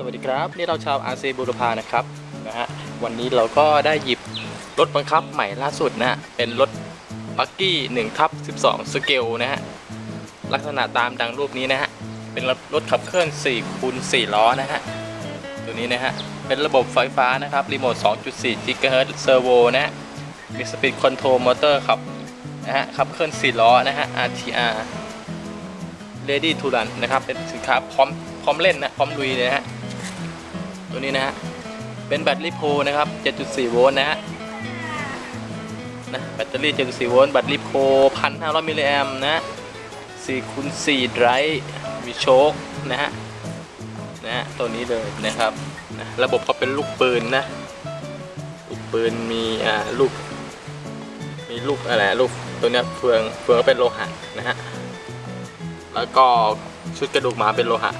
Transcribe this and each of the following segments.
สวัสดีครับ นี่เราชาวอาเซบุรพานะครับนะฮะวันนี้เราก็ได้หยิบรถบังคับใหม่ล่าสุดนะฮะเป็นรถบักกี้1ทับ12 สเกลนะฮะลักษณะตามดังรูปนี้นะฮะเป็นรถขับเคลื่อน4คูณ4ล้อนะฮะตัวนี้นะฮะเป็นระบบไฟฟ้านะครับรีโมท 2.4 GHz เซอร์โวนะฮะมีสปีดคอนโทรลมอเตอร์ครับนะฮะขับเคลื่อน4ล้อนะฮะ RTR Ready to Run นะครับเป็นสินค้าพร้อมพร้อมเล่นนะพร้อมลุยเลยนะฮะ ตัวนี้นะฮะ เป็นแบตเตอรี่โพลนะครับ 7.4 โวลต์นะฮะนะแบตเตอรี่ 7.4 โวลต์แบตเตอรี่โพ1,500 มิลลิแอมป์นะ 4คูณ4ไดรฟ์มีโชคนะฮะ นะฮะ ตัวนี้เลยนะครับนะระบบก็เป็นลูกปืนนะ ลูกปืนมีอ่าลูก มีลูกอะไรลูกตัวเนี้ยเฟืองเฟืองก็เป็นโลหะนะฮะ แล้วก็ชุดกระดูกหมาเป็นโลหะ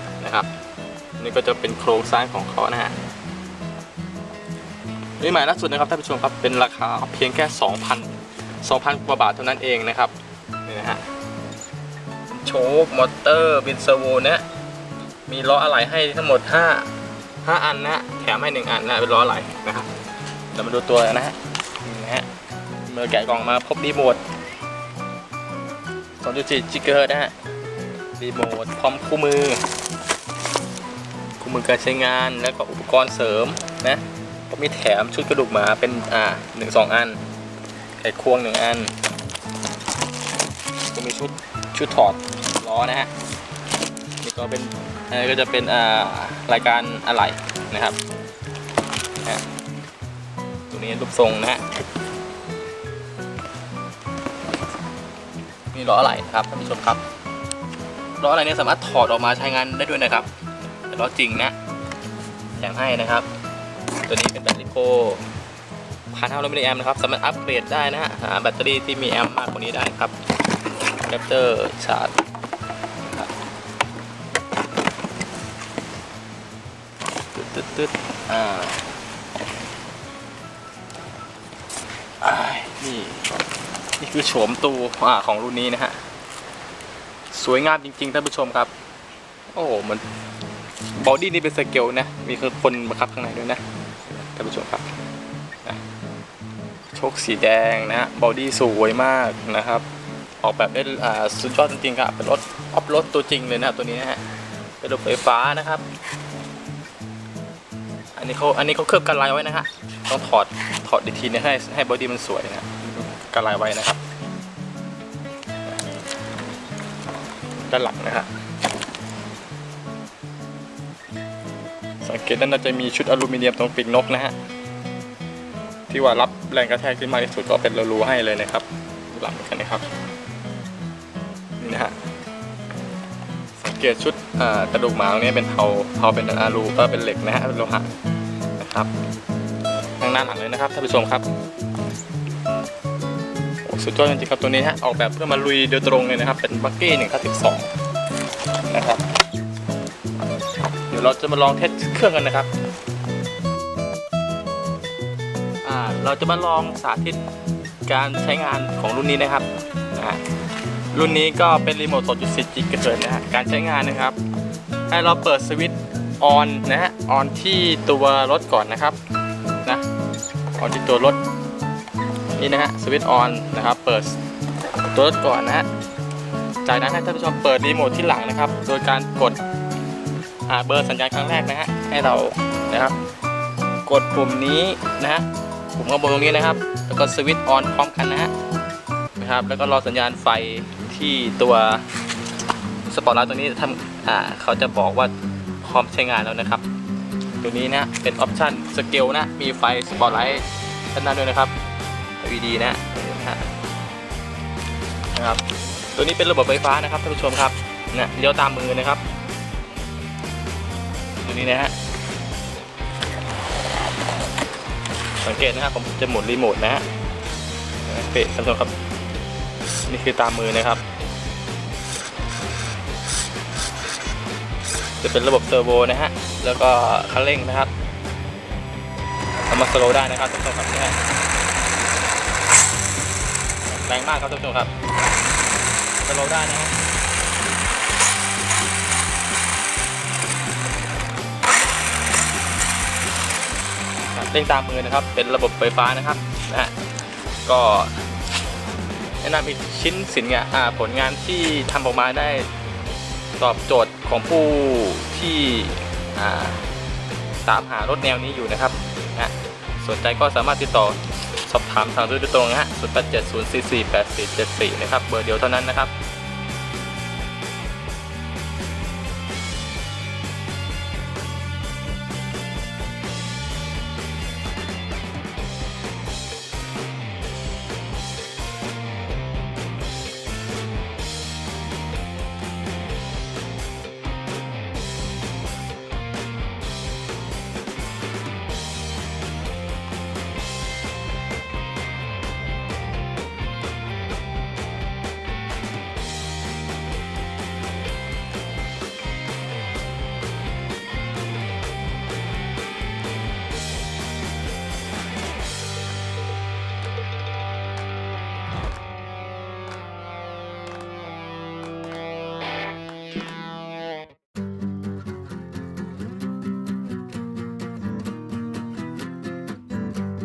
นี่ก็จะเป็นโครงสร้างของเขานะฮะนี่ใหมายล่าสุดนะครับท่านผู้ชมครับเป็นราคาเพียงแค่ 2,000 2,000กว่าบาทเท่านั้นเองนะครับนี่นะฮะโชคมอเตอร์บินเซอร์โวนะมีล้ออะไหล่ให้ทั้งหมด 5 5 อันนะฮะแถมให้ 1 อันนะเป็นล้ออะไหล่นะครับเรามาดูตัวนะฮะนี่นะฮะเมื่อแกะกล่องมาพบรีโมท2.4จิกเกอร์นะฮะรีโมทพร้อมคู่มือ คู่มือการใช้งานแล้วก็อุปกรณ์เสริมนะก็มีแถมชุดกระดูกหมาเป็นอ่าหนึ่งสองอันไขควงหนึ่งอันก็มีชุดชุดถอดล้อนะฮะนี่ก็เป็นอันนี้ก็จะเป็นอ่ารายการอะไหล่นะครับนะฮะตัวนี้รูปทรงนะฮะมีล้ออะไหล่นะครับท่านผู้ชมครับล้ออะไหล่เนี่ยสามารถถอดออกมาใช้งานได้ด้วยนะครับ ล้อจริงนะแถมให้นะครับ ตัวนี้เป็นแบตเตอรี่โพพันห้าร้อยมิลลิแอมนะครับสามารถอัปเกรดได้นะฮะหาแบตเตอรี่ที่มีแอมป์มากกว่านี้ได้ครับแรปเตอร์ชาร์จตึ๊ดตึ๊ดตึ๊ดอ่านี่นี่คือโฉมตูอ่าของรุ่นนี้นะฮะ สวยงามจริงๆท่านผู้ชมครับ โอ้โหมัน บอดี้นี่เป็นสเกลนะ มีคนบังคับข้างในด้วยนะท่านผู้ชมครับโชคสีแดงนะบอดี้สวยมากนะครับ ออกแบบได้สุดยอดจริงๆครับเป็นรถออฟรถตัวจริงเลยนะตัวนี้นะฮะเป็นรถไฟฟ้านะครับ อันนี้เขาอันนี้เขาเคลือบกันลายไว้นะฮะต้องถอดถอดอีกทีนึงให้ให้บอดี้มันสวยนะกันลายไว้นะครับด้านหลังนะฮะ สังเกตด้านน่าจะมีชุดอลูมิเนียมตรงปีกนกนะฮะที่ว่ารับแรงกระแทกที่มากที่สุดก็เป็นรูให้เลยนะครับหลังกันนะครับนี่นะฮะสังเกตชุดอ่ากระดูกหมาตรงนี้เป็นเผาเผาเป็นอลูก็เป็นเหล็กนะฮะเป็นโลหะนะครับข้างหน้าหลังเลยนะครับท่านผู้ชมครับสุดยอดจริงๆครับตัวนี้ฮะออกแบบเพื่อมาลุยโดยตรงเลยนะครับ เป็นบักกี้หนึ่งคัสิบสองนะครับ ดี๋ยวเราจะมาลองเทสเครื่องกันนะครับอ่าเราจะมาลองสาธิตการใช้งานของรุ่นนี้นะครับนะฮะรุ่นนี้ก็เป็นรีโมท2.4จิกเกินนะฮะการใช้งานนะครับ ให้เราเปิดสวิตช์ออนนะฮะออนที่ตัวรถก่อนนะครับนะออนที่ตัวรถนี่นะฮะสวิตช์ออนนะครับเปิดตัวรถก่อนนะฮะจากนั้นให้ท่านผู้ชมเปิดรีโมทที่หลังนะครับ โดยการกด เบอร์สัญญาณครั้งแรกนะฮะให้เรานะครับ กดปุ่มนี้นะฮะปุ่มข้างบนตรงนี้นะครับ แล้วก็สวิตช์ออนพร้อมกันนะฮะนะครับ แล้วก็รอสัญญาณไฟที่ตัวสปอตไลท์ตัวนี้ทำอ่าเขาจะบอกว่าพร้อมใช้งานแล้วนะครับ ตัวนี้นะเป็นออปชันสเกลนะมีไฟสปอตไลท์ด้านหน้าด้วยนะครับ LED นะนะครับ ตัวนี้เป็นระบบไฟฟ้านะครับท่านผู้ชมครับนะเลี้ยวตามมือนะครับ ตัวนี้นะฮะ สังเกตนะครับผมจะหมุนรีโมทนะฮะเปะท่านผู้ชมครับ นี่คือตามมือนะครับ จะเป็นระบบเซอร์โวนะฮะ แล้วก็คันเร่งนะครับสามารถสโลว์ได้นะครับท่านผู้ชมครับนี่ยแรงมากครับท่านผู้ชมครับสโลว์ได้นะฮะ เร่งตามมือนะครับ เป็นระบบไฟฟ้านะครับนะฮะก็แนะนำอีกชิ้นสินงานอ่าผลงานที่ทำออกมาได้ตอบโจทย์ของผู้ที่ตามหารถแนวนี้อยู่นะครับนะสนใจก็สามารถติดต่อสอบถามทางโดยตรงนะฮะ 0870448474 นะครับ เบอร์เดียวเท่านั้นนะครับ